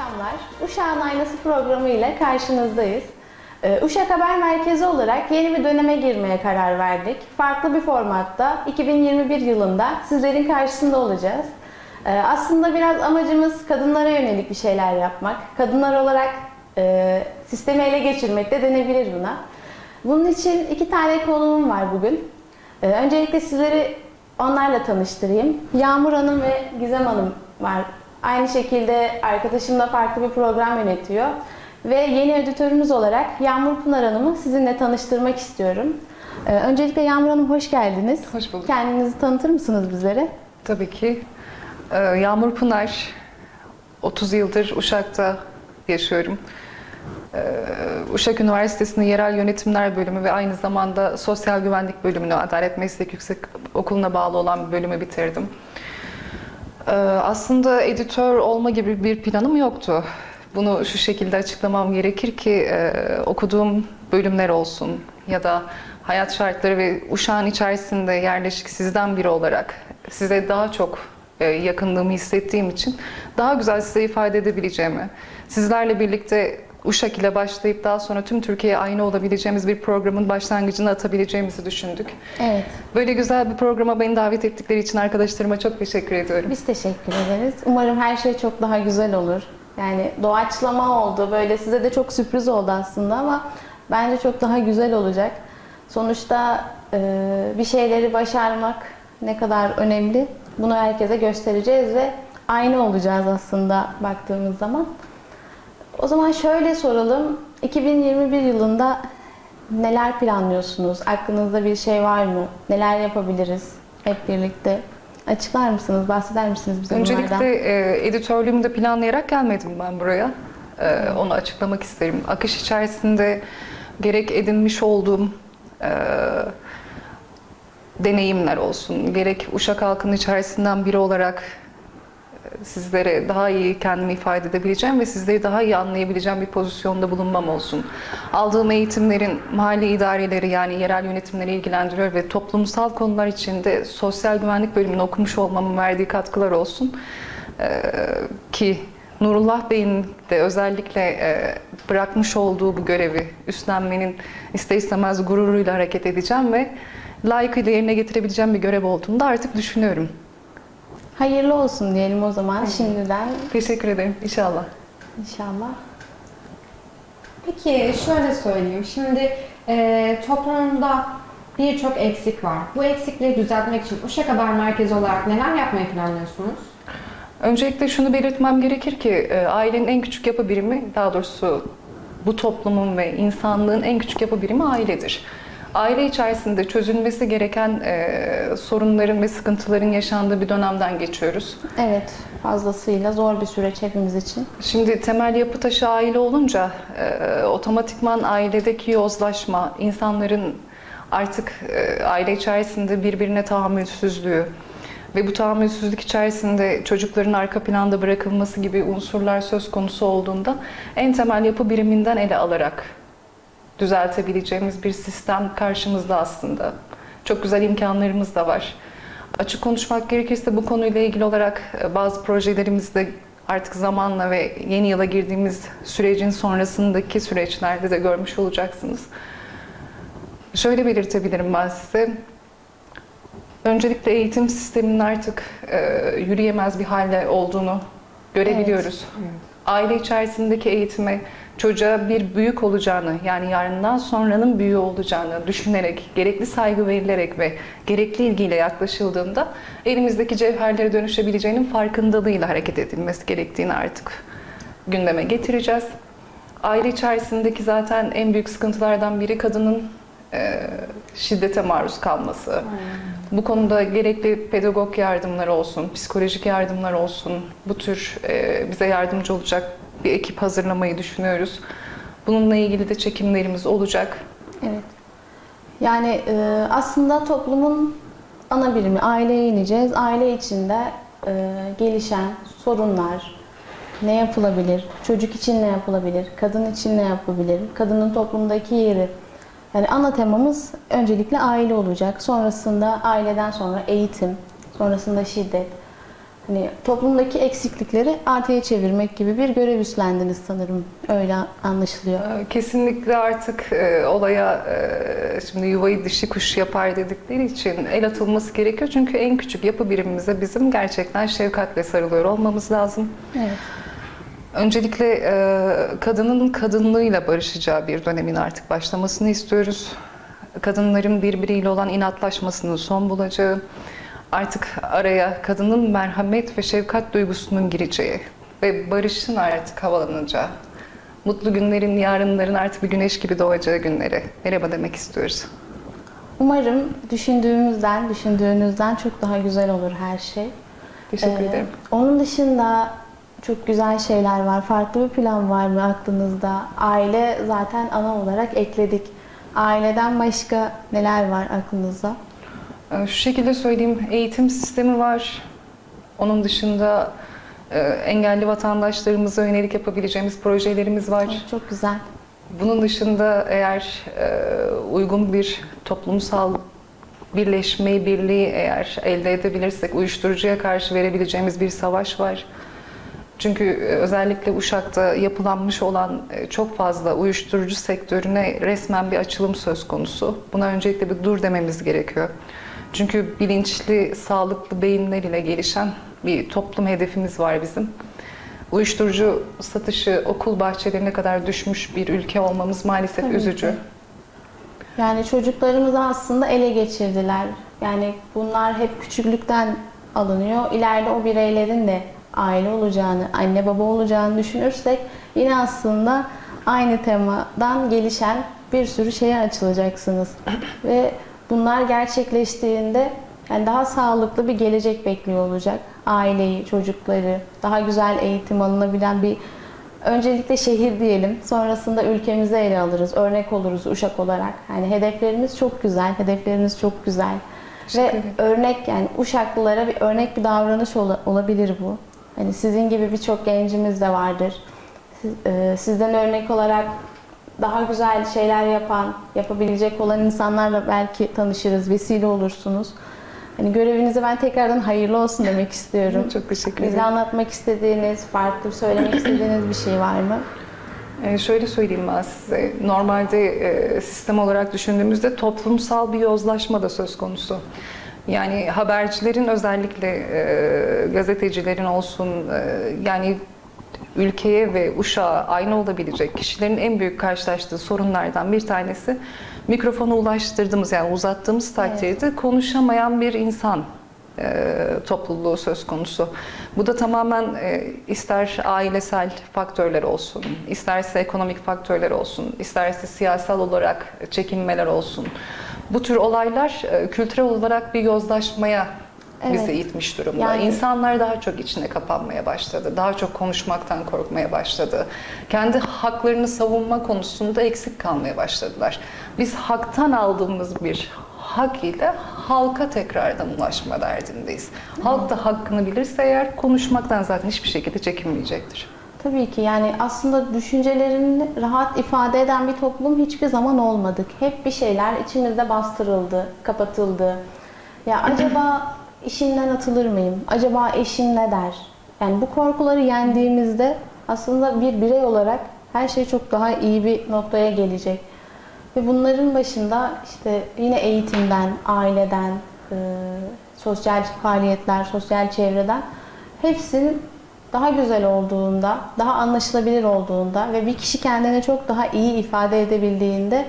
akşamlar. Uşağın Aynası programı ile karşınızdayız. Ee, Uşak Haber Merkezi olarak yeni bir döneme girmeye karar verdik. Farklı bir formatta 2021 yılında sizlerin karşısında olacağız. Ee, Aslında biraz amacımız kadınlara yönelik bir şeyler yapmak. Kadınlar olarak e, sistemi ele geçirmek de denebilir buna. Bunun için iki tane konuğum var bugün. Ee, Öncelikle sizleri onlarla tanıştırayım. Yağmur Hanım ve Gizem Hanım var. Aynı şekilde arkadaşım da farklı bir program yönetiyor. Ve yeni editörümüz olarak Yağmur Pınar Hanım'ı sizinle tanıştırmak istiyorum. Ee, Öncelikle Yağmur Hanım hoş geldiniz. Hoş bulduk. Kendinizi tanıtır mısınız bizlere? Tabii ki. Ee, Yağmur Pınar, 30 yıldır Uşak'ta yaşıyorum. Ee, Uşak Üniversitesi'nin Yerel Yönetimler Bölümü ve aynı zamanda Sosyal Güvenlik Bölümünü Adalet Meslek Yüksek Okulu'na bağlı olan bir bölümü bitirdim. Ee, Aslında editör olma gibi bir planım yoktu. Bunu şu şekilde açıklamam gerekir ki e, okuduğum bölümler olsun ya da hayat şartları ve uşağın içerisinde yerleşik sizden biri olarak size daha çok e, yakınlığımı hissettiğim için daha güzel size ifade edebileceğimi, sizlerle birlikte Uşak ile başlayıp daha sonra tüm Türkiye'ye aynı olabileceğimiz bir programın başlangıcını atabileceğimizi düşündük. Evet. Böyle güzel bir programa beni davet ettikleri için arkadaşlarıma çok teşekkür ediyorum. Biz teşekkür ederiz. Umarım her şey çok daha güzel olur. Yani doğaçlama oldu. Böyle size de çok sürpriz oldu aslında ama bence çok daha güzel olacak. Sonuçta e, bir şeyleri başarmak ne kadar önemli bunu herkese göstereceğiz ve aynı olacağız aslında baktığımız zaman. O zaman şöyle soralım. 2021 yılında neler planlıyorsunuz? Aklınızda bir şey var mı? Neler yapabiliriz hep birlikte? Açıklar mısınız? Bahseder misiniz bize bunlardan? Öncelikle editörlüğümü de planlayarak gelmedim ben buraya. E, onu açıklamak isterim. Akış içerisinde gerek edinmiş olduğum e, deneyimler olsun, gerek Uşak halkının içerisinden biri olarak sizlere daha iyi kendimi ifade edebileceğim ve sizleri daha iyi anlayabileceğim bir pozisyonda bulunmam olsun. Aldığım eğitimlerin mahalle idareleri yani yerel yönetimleri ilgilendiriyor ve toplumsal konular içinde sosyal güvenlik bölümünü okumuş olmamın verdiği katkılar olsun. Ee, ki Nurullah Bey'in de özellikle e, bırakmış olduğu bu görevi üstlenmenin ister istemez gururuyla hareket edeceğim ve layıkıyla yerine getirebileceğim bir görev olduğunu da artık düşünüyorum. Hayırlı olsun diyelim o zaman şimdiden Teşekkür ederim. İnşallah. inşallah. Peki şöyle söyleyeyim. Şimdi e, toplumda birçok eksik var. Bu eksikleri düzeltmek için Uşak Haber Merkezi olarak neler yapmayı planlıyorsunuz? Öncelikle şunu belirtmem gerekir ki e, ailenin en küçük yapı birimi, daha doğrusu bu toplumun ve insanlığın en küçük yapı birimi ailedir. Aile içerisinde çözülmesi gereken e, sorunların ve sıkıntıların yaşandığı bir dönemden geçiyoruz. Evet, fazlasıyla zor bir süreç hepimiz için. Şimdi temel yapı taşı aile olunca e, otomatikman ailedeki yozlaşma, insanların artık e, aile içerisinde birbirine tahammülsüzlüğü ve bu tahammülsüzlük içerisinde çocukların arka planda bırakılması gibi unsurlar söz konusu olduğunda en temel yapı biriminden ele alarak düzeltebileceğimiz bir sistem karşımızda aslında. Çok güzel imkanlarımız da var. Açık konuşmak gerekirse bu konuyla ilgili olarak e, bazı projelerimizde artık zamanla ve yeni yıla girdiğimiz sürecin sonrasındaki süreçlerde de görmüş olacaksınız. Şöyle belirtebilirim ben size. Öncelikle eğitim sisteminin artık e, yürüyemez bir halde olduğunu görebiliyoruz. Aile içerisindeki eğitime çocuğa bir büyük olacağını yani yarından sonranın büyüğü olacağını düşünerek, gerekli saygı verilerek ve gerekli ilgiyle yaklaşıldığında elimizdeki cevherlere dönüşebileceğinin farkındalığıyla hareket edilmesi gerektiğini artık gündeme getireceğiz. Aile içerisindeki zaten en büyük sıkıntılardan biri kadının e, şiddete maruz kalması. Bu konuda gerekli pedagog yardımları olsun, psikolojik yardımlar olsun, bu tür e, bize yardımcı olacak bir ekip hazırlamayı düşünüyoruz. Bununla ilgili de çekimlerimiz olacak. Evet. Yani e, aslında toplumun ana birimi aileye ineceğiz. Aile içinde e, gelişen sorunlar, ne yapılabilir, çocuk için ne yapılabilir, kadın için ne yapılabilir, kadının toplumdaki yeri. Yani ana temamız öncelikle aile olacak. Sonrasında aileden sonra eğitim, sonrasında şiddet. Hani toplumdaki eksiklikleri artıya çevirmek gibi bir görev üstlendiniz sanırım. Öyle anlaşılıyor. Ee, Kesinlikle artık e, olaya e, şimdi yuvayı dişi kuş yapar dedikleri için el atılması gerekiyor. Çünkü en küçük yapı birimimize bizim gerçekten şefkatle sarılıyor olmamız lazım. Evet. Öncelikle e, kadının kadınlığıyla barışacağı bir dönemin artık başlamasını istiyoruz. Kadınların birbiriyle olan inatlaşmasının son bulacağı, artık araya kadının merhamet ve şefkat duygusunun gireceği ve barışın artık havalanacağı, mutlu günlerin, yarınların artık bir güneş gibi doğacağı günlere merhaba demek istiyoruz. Umarım düşündüğümüzden, düşündüğünüzden çok daha güzel olur her şey. Teşekkür Ee, ederim. Onun dışında çok güzel şeyler var. Farklı bir plan var mı aklınızda? Aile zaten ana olarak ekledik. Aileden başka neler var aklınızda? Ee, Şu şekilde söyleyeyim, eğitim sistemi var. Onun dışında e, engelli vatandaşlarımıza yönelik yapabileceğimiz projelerimiz var. Çok güzel. Bunun dışında eğer e, uygun bir toplumsal birleşmeyi, birliği eğer elde edebilirsek uyuşturucuya karşı verebileceğimiz bir savaş var. Çünkü e, özellikle Uşak'ta yapılanmış olan çok fazla uyuşturucu sektörüne resmen bir açılım söz konusu. Buna öncelikle bir dur dememiz gerekiyor. Çünkü bilinçli, sağlıklı beyinler ile gelişen bir toplum hedefimiz var bizim. Uyuşturucu satışı okul bahçelerine kadar düşmüş bir ülke olmamız maalesef Tabii üzücü. ki. Yani çocuklarımızı aslında ele geçirdiler. Yani bunlar hep küçüklükten alınıyor. İleride o bireylerin de aile olacağını, anne baba olacağını düşünürsek yine aslında aynı temadan gelişen bir sürü şeye açılacaksınız. Ve bunlar gerçekleştiğinde yani daha sağlıklı bir gelecek bekliyor olacak. Aileyi, çocukları, daha güzel eğitim alınabilen bir Öncelikle şehir diyelim, sonrasında ülkemizi ele alırız, örnek oluruz Uşak olarak. Yani hedeflerimiz çok güzel, hedeflerimiz çok güzel. Ve örnek yani Uşaklılara bir örnek bir davranış ola- olabilir bu. Hani sizin gibi birçok gencimiz de vardır. Siz- e, Sizden örnek olarak daha güzel şeyler yapan, yapabilecek olan insanlarla belki tanışırız, vesile olursunuz. Hani görevinize ben tekrardan hayırlı olsun demek istiyorum. Çok teşekkür Bize ederim. anlatmak istediğiniz, farklı söylemek istediğiniz bir şey var mı? Ee, şöyle söyleyeyim ben size. Normalde e, sistem olarak düşündüğümüzde toplumsal bir yozlaşma da söz konusu. Yani habercilerin özellikle e, gazetecilerin olsun e, yani ülkeye ve uşağa aynı olabilecek kişilerin en büyük karşılaştığı sorunlardan bir tanesi mikrofonu ulaştırdığımız yani uzattığımız takdirde konuşamayan bir insan e, topluluğu söz konusu. Bu da tamamen e, ister ailesel faktörler olsun, isterse ekonomik faktörler olsun, isterse siyasal olarak çekinmeler olsun. Bu tür olaylar e, kültürel olarak bir yozlaşmaya bizi Evet. itmiş durumda. Yani- İnsanlar daha çok içine kapanmaya başladı. Daha çok konuşmaktan korkmaya başladı. Kendi haklarını savunma konusunda eksik kalmaya başladılar. Biz haktan aldığımız bir hak ile halka tekrardan ulaşma derdindeyiz. Halk da hakkını bilirse eğer konuşmaktan zaten hiçbir şekilde çekinmeyecektir. Tabii ki yani aslında düşüncelerini rahat ifade eden bir toplum hiçbir zaman olmadık. Hep bir şeyler içimizde bastırıldı, kapatıldı. Ya acaba işimden atılır mıyım? Acaba eşim ne der? Yani bu korkuları yendiğimizde aslında bir birey olarak her şey çok daha iyi bir noktaya gelecek. Ve bunların başında işte yine eğitimden, aileden, e, sosyal faaliyetler, sosyal çevreden hepsinin daha güzel olduğunda, daha anlaşılabilir olduğunda ve bir kişi kendini çok daha iyi ifade edebildiğinde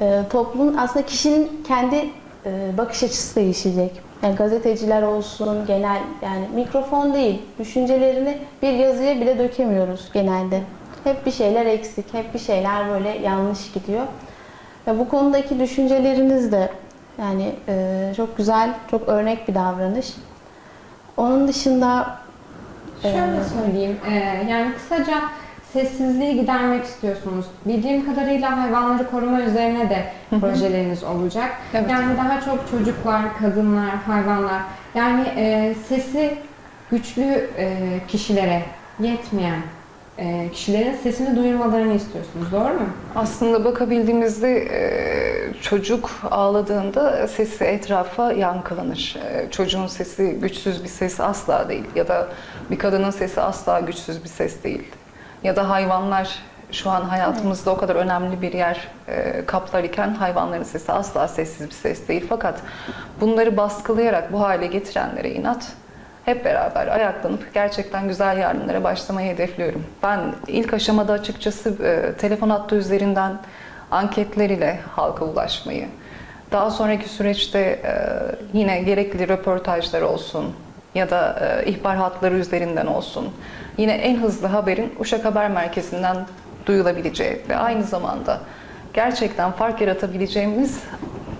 e, toplumun aslında kişinin kendi e, bakış açısı değişecek. Yani gazeteciler olsun, genel yani mikrofon değil, düşüncelerini bir yazıya bile dökemiyoruz genelde. Hep bir şeyler eksik, hep bir şeyler böyle yanlış gidiyor. Ve bu konudaki düşünceleriniz de yani e, çok güzel, çok örnek bir davranış. Onun dışında Şöyle Ee, söyleyeyim, e, yani kısaca sessizliği gidermek istiyorsunuz. Bildiğim kadarıyla hayvanları koruma üzerine de projeleriniz olacak. Evet. Yani daha çok çocuklar, kadınlar, hayvanlar, yani e, sesi güçlü e, kişilere yetmeyen e, kişilerin sesini duyurmalarını istiyorsunuz, doğru mu? Aslında bakabildiğimizde e, çocuk ağladığında sesi etrafa yankılanır. E, çocuğun sesi güçsüz bir ses asla değil ya da bir kadının sesi asla güçsüz bir ses değil. Ya da hayvanlar şu an hayatımızda o kadar önemli bir yer e, kaplar iken hayvanların sesi asla sessiz bir ses değil. Fakat bunları baskılayarak bu hale getirenlere inat hep beraber ayaklanıp gerçekten güzel yardımlara başlamayı hedefliyorum. Ben ilk aşamada açıkçası e, telefon hattı üzerinden anketler ile halka ulaşmayı, daha sonraki süreçte e, yine gerekli röportajlar olsun ya da e, ihbar hatları üzerinden olsun, yine en hızlı haberin Uşak Haber Merkezi'nden duyulabileceği ve aynı zamanda gerçekten fark yaratabileceğimiz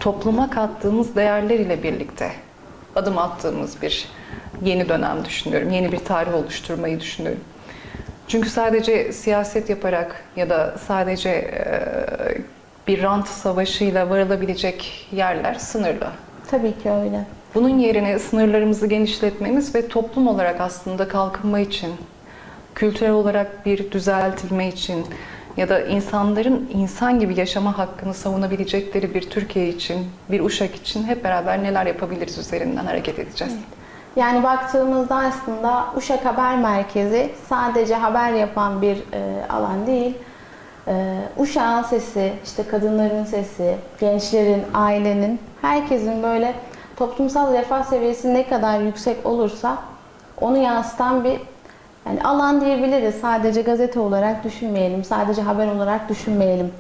topluma kattığımız değerler ile birlikte adım attığımız bir yeni dönem düşünüyorum. Yeni bir tarih oluşturmayı düşünüyorum. Çünkü sadece siyaset yaparak ya da sadece e, bir rant savaşıyla varılabilecek yerler sınırlı. Tabii ki öyle. Bunun yerine sınırlarımızı genişletmemiz ve toplum olarak aslında kalkınma için, kültürel olarak bir düzeltilme için ya da insanların insan gibi yaşama hakkını savunabilecekleri bir Türkiye için, bir Uşak için hep beraber neler yapabiliriz üzerinden hareket edeceğiz. Yani baktığımızda aslında Uşak Haber Merkezi sadece haber yapan bir e, alan değil. E, Uşak'ın sesi, işte kadınların sesi, gençlerin, ailenin, herkesin böyle toplumsal refah seviyesi ne kadar yüksek olursa onu yansıtan bir yani alan diyebiliriz. Sadece gazete olarak düşünmeyelim, sadece haber olarak düşünmeyelim.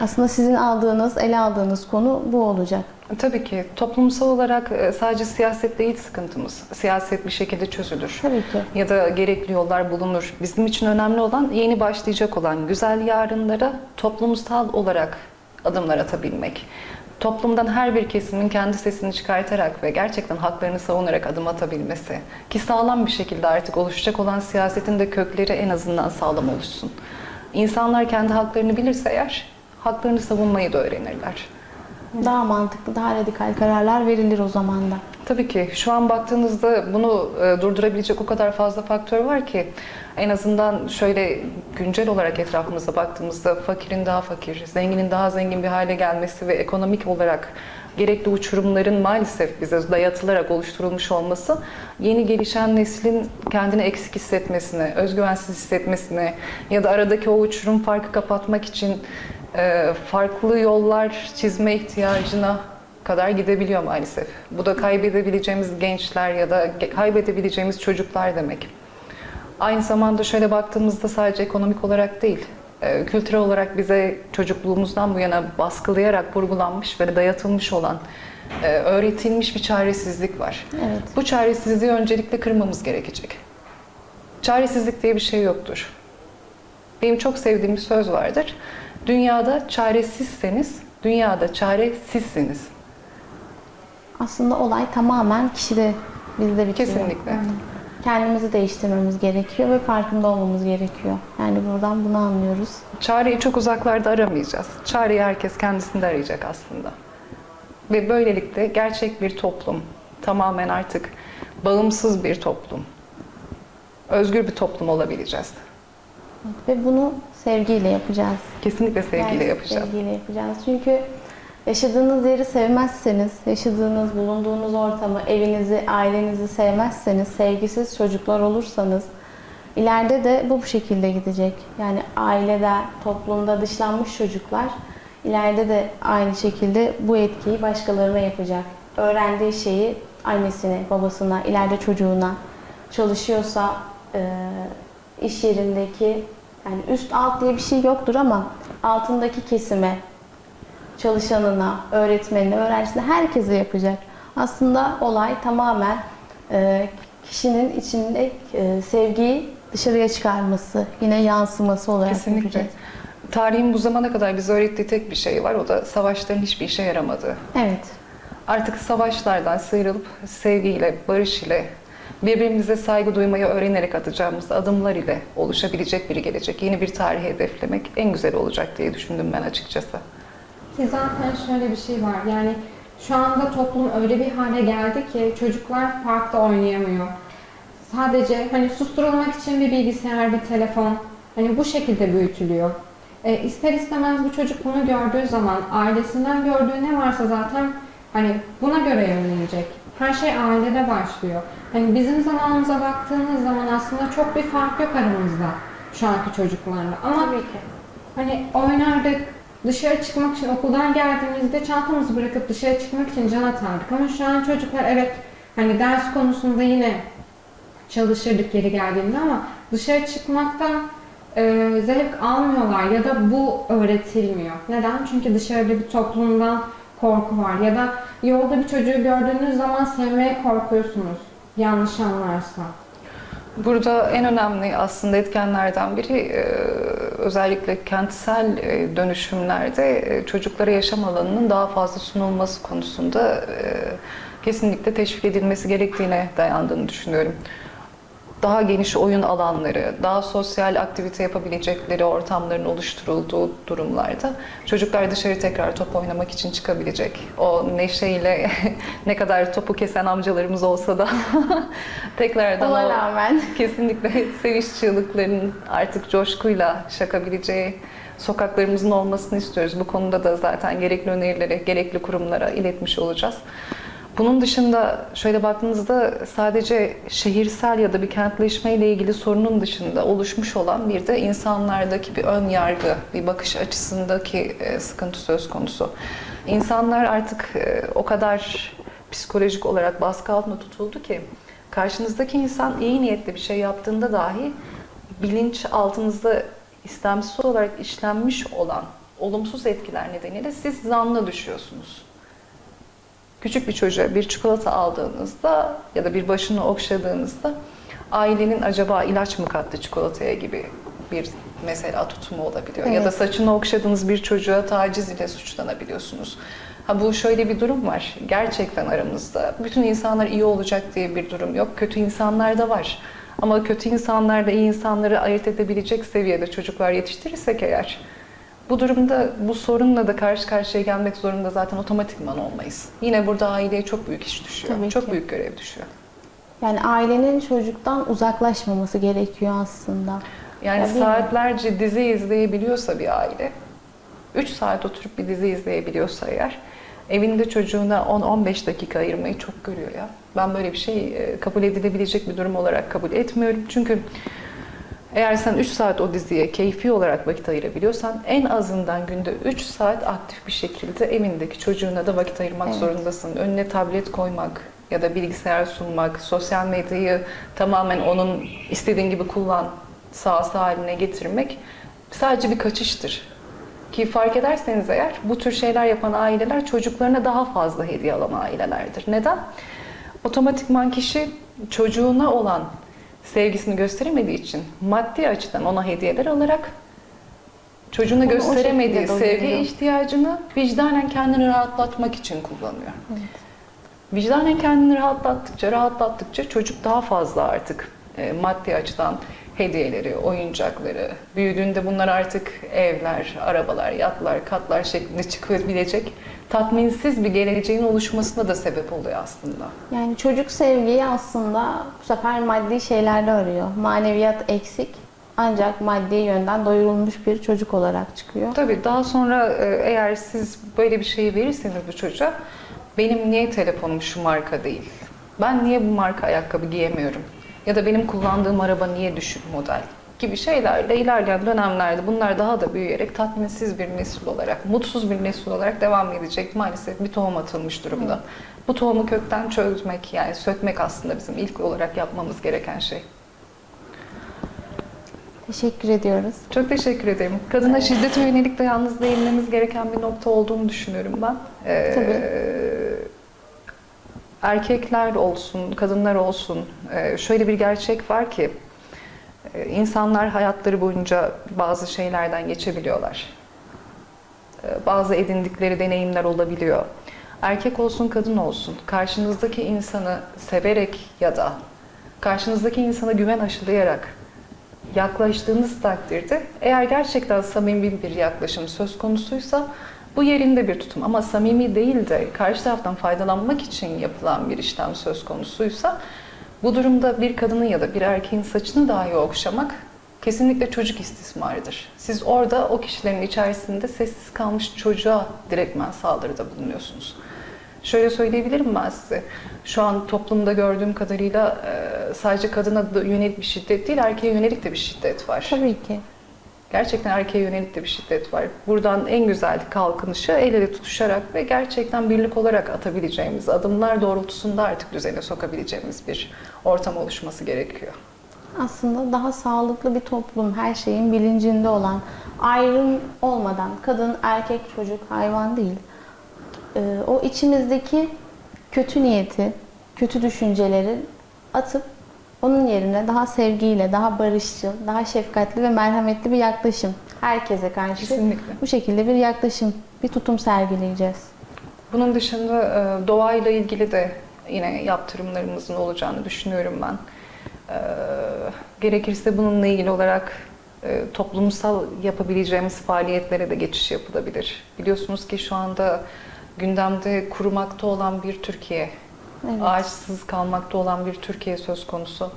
Aslında sizin aldığınız, ele aldığınız konu bu olacak. Tabii ki toplumsal olarak e, sadece siyaset değil sıkıntımız. Siyaset bir şekilde çözülür. Tabii ki. Ya da gerekli yollar bulunur. Bizim için önemli olan yeni başlayacak olan güzel yarınlara toplumsal olarak adımlar atabilmek. Toplumdan her bir kesimin kendi sesini çıkartarak ve gerçekten haklarını savunarak adım atabilmesi. Ki sağlam bir şekilde artık oluşacak olan siyasetin de kökleri en azından sağlam oluşsun. İnsanlar kendi haklarını bilirse eğer, haklarını savunmayı da öğrenirler. Daha mantıklı, daha radikal kararlar verilir o zaman da. Tabii ki. Şu an baktığınızda bunu e, durdurabilecek o kadar fazla faktör var ki en azından şöyle güncel olarak etrafımıza baktığımızda fakirin daha fakir, zenginin daha zengin bir hale gelmesi ve ekonomik olarak gerekli uçurumların maalesef bize dayatılarak oluşturulmuş olması yeni gelişen neslin kendini eksik hissetmesine, özgüvensiz hissetmesine ya da aradaki o uçurum farkı kapatmak için e, farklı yollar çizme ihtiyacına kadar gidebiliyor maalesef. Bu da kaybedebileceğimiz gençler ya da kaybedebileceğimiz çocuklar demek. Aynı zamanda şöyle baktığımızda sadece ekonomik olarak değil, e, kültürel olarak bize çocukluğumuzdan bu yana baskılayarak vurgulanmış ve dayatılmış olan, e, öğretilmiş bir çaresizlik var. Evet. Bu çaresizliği öncelikle kırmamız gerekecek. Çaresizlik diye bir şey yoktur. Benim çok sevdiğim bir söz vardır. Dünyada çaresizseniz, dünyada çaresizsiniz. Aslında olay tamamen kişide, bizde bitiyor. Kesinlikle. Kendimizi değiştirmemiz gerekiyor ve farkında olmamız gerekiyor. Yani buradan bunu anlıyoruz. Çareyi çok uzaklarda aramayacağız. Çareyi herkes kendisinde arayacak aslında. Ve böylelikle gerçek bir toplum, tamamen artık bağımsız bir toplum, özgür bir toplum olabileceğiz. Ve bunu sevgiyle yapacağız. Kesinlikle sevgiyle Yani yapacağız. Sevgiyle yapacağız. Çünkü yaşadığınız yeri sevmezseniz, yaşadığınız, bulunduğunuz ortamı, evinizi, ailenizi sevmezseniz, sevgisiz çocuklar olursanız ileride de bu bu şekilde gidecek. Yani ailede, toplumda dışlanmış çocuklar ileride de aynı şekilde bu etkiyi başkalarına yapacak. Öğrendiği şeyi annesine, babasına, ileride çocuğuna çalışıyorsa e, iş yerindeki yani üst alt diye bir şey yoktur ama altındaki kesime, çalışanına, öğretmenine, öğrencisine herkese yapacak. Aslında olay tamamen e, kişinin içinde e, sevgiyi dışarıya çıkarması, yine yansıması olarak Kesinlikle. göreceğiz. Tarihin bu zamana kadar bize öğrettiği tek bir şey var. O da savaşların hiçbir işe yaramadığı. Evet. Artık savaşlardan sıyrılıp sevgiyle, barış ile, birbirimize saygı duymayı öğrenerek atacağımız adımlar ile oluşabilecek bir gelecek, yeni bir tarihi hedeflemek en güzel olacak diye düşündüm ben açıkçası. Ki zaten şöyle bir şey var. Yani şu anda toplum öyle bir hale geldi ki çocuklar parkta oynayamıyor. Sadece hani susturulmak için bir bilgisayar, bir telefon hani bu şekilde büyütülüyor. e, ister istemez bu çocuk bunu gördüğü zaman ailesinden gördüğü ne varsa zaten hani buna göre yönelecek. Her şey ailede başlıyor. Hani bizim zamanımıza baktığınız zaman aslında çok bir fark yok aramızda şu anki çocuklarla. Ama Tabii ki. Hani oynardık, dışarı çıkmak için okuldan geldiğimizde çantamızı bırakıp dışarı çıkmak için can atardık. Ama şu an çocuklar evet hani ders konusunda yine çalışırdık geri geldiğinde ama dışarı çıkmaktan e, zevk almıyorlar ya da bu öğretilmiyor. Neden? Çünkü dışarıda bir toplumdan korku var ya da yolda bir çocuğu gördüğünüz zaman sevmeye korkuyorsunuz. Yanlış anlarsa. Burada en önemli aslında etkenlerden biri e, özellikle kentsel e, dönüşümlerde e, çocuklara yaşam alanının daha fazla sunulması konusunda e, kesinlikle teşvik edilmesi gerektiğine dayandığını düşünüyorum. Daha geniş oyun alanları, daha sosyal aktivite yapabilecekleri ortamların oluşturulduğu durumlarda çocuklar dışarı tekrar top oynamak için çıkabilecek. O neşeyle ne kadar topu kesen amcalarımız olsa da tekrardan Ona o rağmen kesinlikle sevinç çığlıklarının artık coşkuyla şakabileceği sokaklarımızın olmasını istiyoruz. Bu konuda da zaten gerekli önerileri gerekli kurumlara iletmiş olacağız. Bunun dışında şöyle baktığınızda sadece şehirsel ya da bir kentleşme ile ilgili sorunun dışında oluşmuş olan bir de insanlardaki bir ön yargı, bir bakış açısındaki e, sıkıntı söz konusu. İnsanlar artık e, o kadar psikolojik olarak baskı altında tutuldu ki karşınızdaki insan iyi niyetli bir şey yaptığında dahi bilinç altınızda istemsiz olarak işlenmiş olan olumsuz etkiler nedeniyle siz zanla düşüyorsunuz. Küçük bir çocuğa bir çikolata aldığınızda ya da bir başını okşadığınızda ailenin acaba ilaç mı kattı çikolataya gibi bir mesela tutumu olabiliyor. Ya da Evet. saçını okşadığınız bir çocuğa taciz ile suçlanabiliyorsunuz. Ha bu şöyle bir durum var. Gerçekten aramızda bütün insanlar iyi olacak diye bir durum yok. Kötü insanlar da var. Ama kötü insanlarla iyi insanları ayırt edebilecek seviyede çocuklar yetiştirirsek eğer bu durumda bu sorunla da karşı karşıya gelmek zorunda zaten otomatikman olmayız. Yine burada aileye çok büyük iş düşüyor. Tabii çok ki. büyük görev düşüyor. yani ailenin çocuktan uzaklaşmaması gerekiyor aslında. Yani Tabii. saatlerce dizi izleyebiliyorsa bir aile, 3 saat oturup bir dizi izleyebiliyorsa eğer, evinde çocuğuna 10-15 dakika ayırmayı çok görüyor ya. Ben böyle bir şey e, kabul edilebilecek bir durum olarak kabul etmiyorum. Çünkü eğer sen 3 saat o diziye keyfi olarak vakit ayırabiliyorsan en azından günde 3 saat aktif bir şekilde evindeki çocuğuna da vakit ayırmak Evet. zorundasın. Önüne tablet koymak ya da bilgisayar sunmak, sosyal medyayı tamamen onun istediğin gibi kullan sahası haline getirmek sadece bir kaçıştır. Ki fark ederseniz eğer bu tür şeyler yapan aileler çocuklarına daha fazla hediye alan ailelerdir. Neden? Otomatikman kişi çocuğuna olan sevgisini gösteremediği için maddi açıdan ona hediyeler alarak çocuğuna Onu gösteremediği sevgi ihtiyacını vicdanen kendini rahatlatmak için kullanıyor. Vicdanen kendini rahatlattıkça, rahatlattıkça çocuk daha fazla artık e, maddi açıdan hediyeleri, oyuncakları, büyüdüğünde bunlar artık evler, arabalar, yatlar, katlar şeklinde çıkabilecek tatminsiz bir geleceğin oluşmasına da sebep oluyor aslında. Yani çocuk sevgiyi aslında bu sefer maddi şeylerde arıyor. Maneviyat eksik ancak maddi yönden doyurulmuş bir çocuk olarak çıkıyor. Tabii daha sonra e, eğer siz böyle bir şeyi verirseniz bu çocuğa benim niye telefonum şu marka değil? Ben niye bu marka ayakkabı giyemiyorum? Ya da benim kullandığım araba niye düşük model? Gibi şeylerle ilerleyen dönemlerde bunlar daha da büyüyerek tatminsiz bir nesil olarak, mutsuz bir nesil olarak devam edecek. Maalesef bir tohum atılmış durumda. Bu tohumu kökten çözmek yani sökmek aslında bizim ilk olarak yapmamız gereken şey. Teşekkür ediyoruz. Çok teşekkür ederim. Kadına şiddete yönelik de yalnız değinmemiz gereken bir nokta olduğunu düşünüyorum ben. Ee, Tabii. Erkekler olsun, kadınlar olsun, e, şöyle bir gerçek var ki insanlar hayatları boyunca bazı şeylerden geçebiliyorlar. E, Bazı edindikleri deneyimler olabiliyor. Erkek olsun, kadın olsun, karşınızdaki insanı severek ya da karşınızdaki insana güven aşılayarak yaklaştığınız takdirde eğer gerçekten samimi bir yaklaşım söz konusuysa bu yerinde bir tutum ama samimi değil de karşı taraftan faydalanmak için yapılan bir işlem söz konusuysa bu durumda bir kadının ya da bir erkeğin saçını dahi okşamak kesinlikle çocuk istismarıdır. Siz orada o kişilerin içerisinde sessiz kalmış çocuğa direktmen saldırıda bulunuyorsunuz. Şöyle söyleyebilirim ben size. Şu an toplumda gördüğüm kadarıyla sadece kadına yönelik bir şiddet değil, erkeğe yönelik de bir şiddet var. Tabii ki. Gerçekten erkeğe yönelik de bir şiddet var. Buradan en güzel kalkınışı el ele tutuşarak ve gerçekten birlik olarak atabileceğimiz adımlar doğrultusunda artık düzene sokabileceğimiz bir ortam oluşması gerekiyor. Aslında daha sağlıklı bir toplum, her şeyin bilincinde olan, ayrım olmadan kadın, erkek, çocuk, hayvan değil. Ee, o içimizdeki kötü niyeti, kötü düşünceleri atıp onun yerine daha sevgiyle, daha barışçıl, daha şefkatli ve merhametli bir yaklaşım herkese karşı Kesinlikle. bu şekilde bir yaklaşım, bir tutum sergileyeceğiz. Bunun dışında e, doğayla ilgili de yine yaptırımlarımızın olacağını düşünüyorum ben. E, Gerekirse bununla ilgili olarak e, toplumsal yapabileceğimiz faaliyetlere de geçiş yapılabilir. Biliyorsunuz ki şu anda gündemde kurumakta olan bir Türkiye, Evet. ağaçsız kalmakta olan bir Türkiye söz konusu.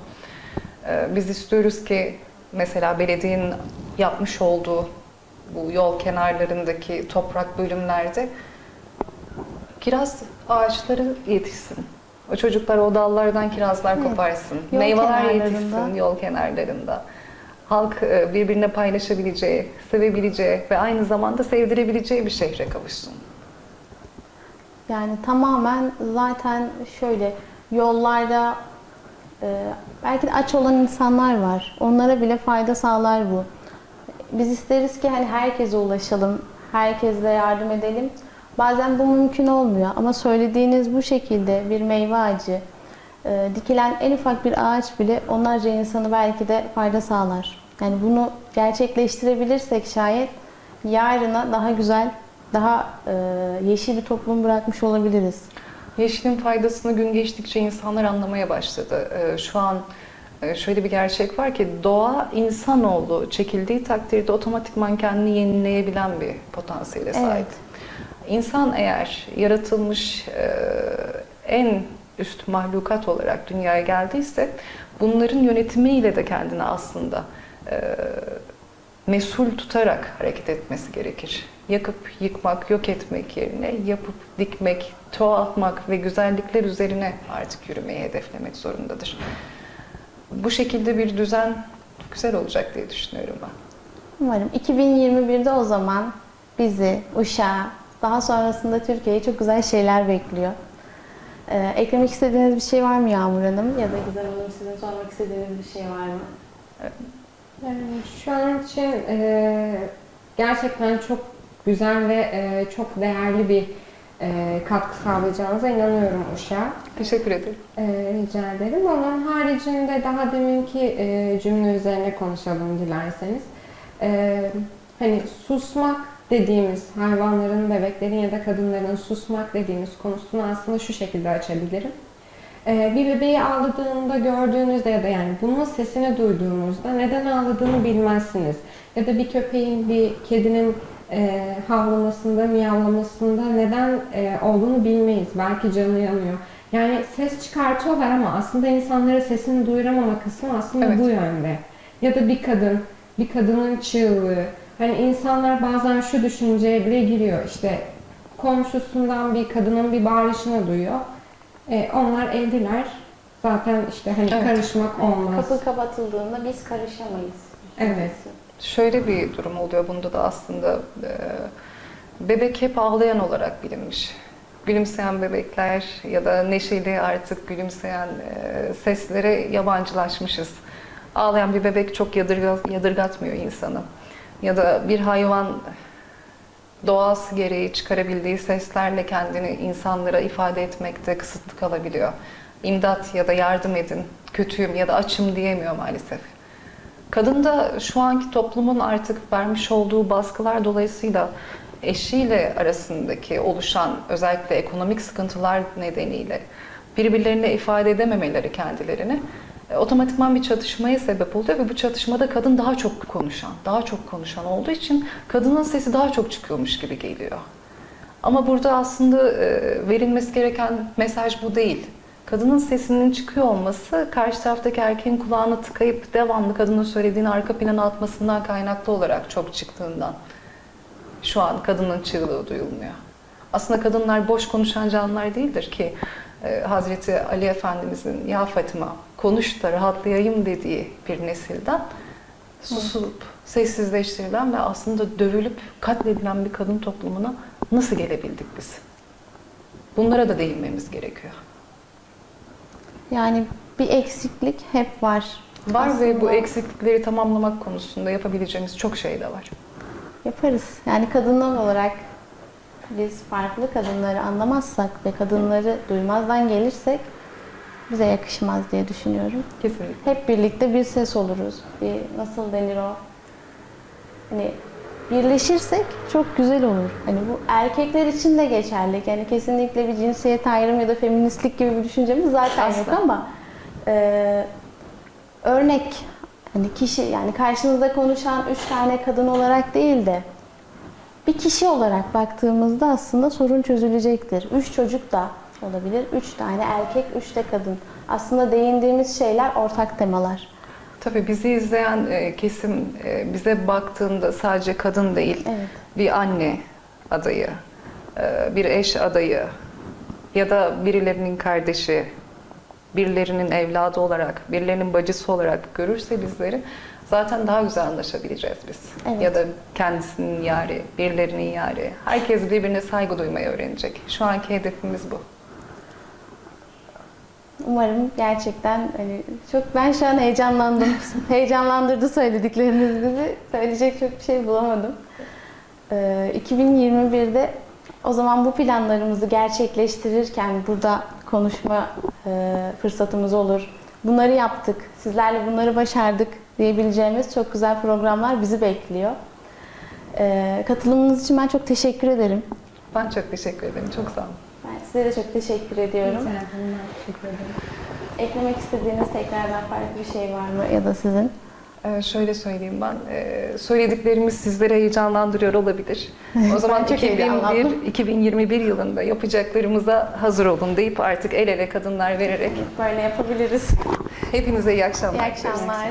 E, Biz istiyoruz ki mesela belediyenin yapmış olduğu bu yol kenarlarındaki toprak bölümlerde kiraz ağaçları yetişsin. O çocuklar o dallardan kirazlar Evet. koparsın. Yol Meyveler yetişsin yol kenarlarında. Halk e, birbirine paylaşabileceği, sevebileceği ve aynı zamanda sevdirebileceği bir şehre kavuşsun. Yani tamamen zaten şöyle yollarda e, belki de aç olan insanlar var. Onlara bile fayda sağlar bu. Biz isteriz ki hani herkese ulaşalım, herkese yardım edelim. Bazen bu mümkün olmuyor ama söylediğiniz bu şekilde bir meyve ağacı, e, dikilen en ufak bir ağaç bile onlarca insanı belki de fayda sağlar. Yani bunu gerçekleştirebilirsek şayet yarına daha güzel, daha e, yeşil bir toplum bırakmış olabiliriz. Yeşilin faydasını gün geçtikçe insanlar anlamaya başladı. Ee, Şu an e, şöyle bir gerçek var ki doğa insanoğlu çekildiği takdirde otomatikman kendini yenileyebilen bir potansiyele sahip. Evet. İnsan eğer yaratılmış e, en üst mahlukat olarak dünyaya geldiyse bunların yönetimiyle de kendini aslında e, mesul tutarak hareket etmesi gerekir. Yakıp yıkmak, yok etmek yerine yapıp dikmek, çoğaltmak ve güzellikler üzerine artık yürümeyi hedeflemek zorundadır. Bu şekilde bir düzen güzel olacak diye düşünüyorum ben. Umarım 2021'de o zaman bizi, Uşak'ı, daha sonrasında Türkiye'yi çok güzel şeyler bekliyor. Ee, eklemek istediğiniz bir şey var mı Yağmur Hanım? Ya da Gizem Hanım sizin sormak istediğiniz bir şey var mı? Yani şu an için e, gerçekten çok güzel ve e, çok değerli bir e, katkı sağlayacağınıza inanıyorum Uşa. Teşekkür ederim. E, rica ederim. Onun haricinde daha deminki e, cümle üzerine konuşalım dilerseniz. E, hani susmak dediğimiz hayvanların, bebeklerin ya da kadınların susmak dediğimiz konusunu aslında şu şekilde açabilirim. Ee, bir bebeği ağladığında gördüğünüzde ya da yani bunun sesini duyduğunuzda neden ağladığını bilmezsiniz. Ya da bir köpeğin, bir kedinin e, havlamasında, miyavlamasında neden e, olduğunu bilmeyiz. Belki canı yanıyor. Yani ses çıkartıyorlar ama aslında insanlara sesini duyuramama kısmı aslında Evet. bu yönde. Ya da bir kadın, bir kadının çığlığı. Hani insanlar bazen şu düşünceye bile giriyor. İşte komşusundan bir kadının bir bağırışını duyuyor. E, onlar evliler. Zaten işte hani Evet. karışmak olmaz. Kapı kapatıldığında biz karışamayız. Evet. Şöyle bir durum oluyor bunda da aslında e, bebek hep ağlayan olarak bilinmiş. Gülümseyen bebekler ya da neşeli artık gülümseyen e, seslere yabancılaşmışız. Ağlayan bir bebek çok yadırga, yadırgatmıyor insanı. Ya da bir hayvan doğası gereği çıkarabildiği seslerle kendini insanlara ifade etmekte kısıtlı kalabiliyor. İmdat ya da yardım edin, kötüyüm ya da açım diyemiyor maalesef. Kadın da şu anki toplumun artık vermiş olduğu baskılar dolayısıyla eşiyle arasındaki oluşan özellikle ekonomik sıkıntılar nedeniyle birbirlerine ifade edememeleri kendilerini otomatikman bir çatışmaya sebep oluyor ve bu çatışmada kadın daha çok konuşan, daha çok konuşan olduğu için kadının sesi daha çok çıkıyormuş gibi geliyor. Ama burada aslında e, verilmesi gereken mesaj bu değil. kadının sesinin çıkıyor olması karşı taraftaki erkeğin kulağını tıkayıp devamlı kadının söylediğini arka plana atmasından kaynaklı olarak çok çıktığından şu an kadının çığlığı duyulmuyor. Aslında kadınlar boş konuşan canlılar değildir ki e, Hazreti Ali Efendimizin ya Fatıma konuş da rahatlayayım dediği bir nesilden susulup sessizleştirilen ve aslında dövülüp katledilen bir kadın toplumuna nasıl gelebildik biz? Bunlara da değinmemiz gerekiyor. Yani bir eksiklik hep var. Var ve bu Aslında eksiklikleri tamamlamak konusunda yapabileceğimiz çok şey de var. Yaparız. Yani kadınlar olarak biz farklı kadınları anlamazsak ve kadınları duymazdan gelirsek bize yakışmaz diye düşünüyorum. Kesinlikle. Hep birlikte bir ses oluruz. Bir nasıl denir o? Hani birleşirsek çok güzel olur. Hani bu erkekler için de geçerli. Yani kesinlikle bir cinsiyet ayrımı ya da feministlik gibi bir düşüncemiz zaten yok Asla. ama e, örnek hani kişi yani karşınızda konuşan üç tane kadın olarak değil de bir kişi olarak baktığımızda aslında sorun çözülecektir. Üç çocuk da olabilir. Üç tane erkek, üç de kadın. Aslında değindiğimiz şeyler ortak temalar. Tabii bizi izleyen e, kesim e, bize baktığında sadece kadın değil, Evet. bir anne adayı, e, bir eş adayı ya da birilerinin kardeşi, birilerinin evladı olarak, birilerinin bacısı olarak görürse bizleri zaten daha güzel anlaşabileceğiz biz. Evet. Ya da kendisinin yari, birilerinin yari. Herkes birbirine saygı duymayı öğrenecek. Şu anki hedefimiz bu. Umarım gerçekten hani çok ben şu an heyecanlandım. Heyecanlandırdı söyledikleriniz bizi. Söyleyecek çok bir şey bulamadım. Ee, 2021'de o zaman bu planlarımızı gerçekleştirirken burada konuşma e, fırsatımız olur. Bunları yaptık, sizlerle bunları başardık diyebileceğimiz çok güzel programlar bizi bekliyor. Ee, katılımınız için ben çok teşekkür ederim. Ben çok teşekkür ederim. Çok sağ olun. Ben size de çok teşekkür ediyorum. Rica ederim, ben teşekkür ederim. Eklemek istediğiniz tekrardan farklı bir şey var mı ya da sizin? Ee, şöyle söyleyeyim ben, ee, söylediklerimiz sizleri heyecanlandırıyor olabilir. O zaman çok 2001, heyecanlandım. 2021 yılında yapacaklarımıza hazır olun deyip artık el ele kadınlar vererek Böyle yapabiliriz. hepinize iyi akşamlar. İyi diliyoruz. akşamlar.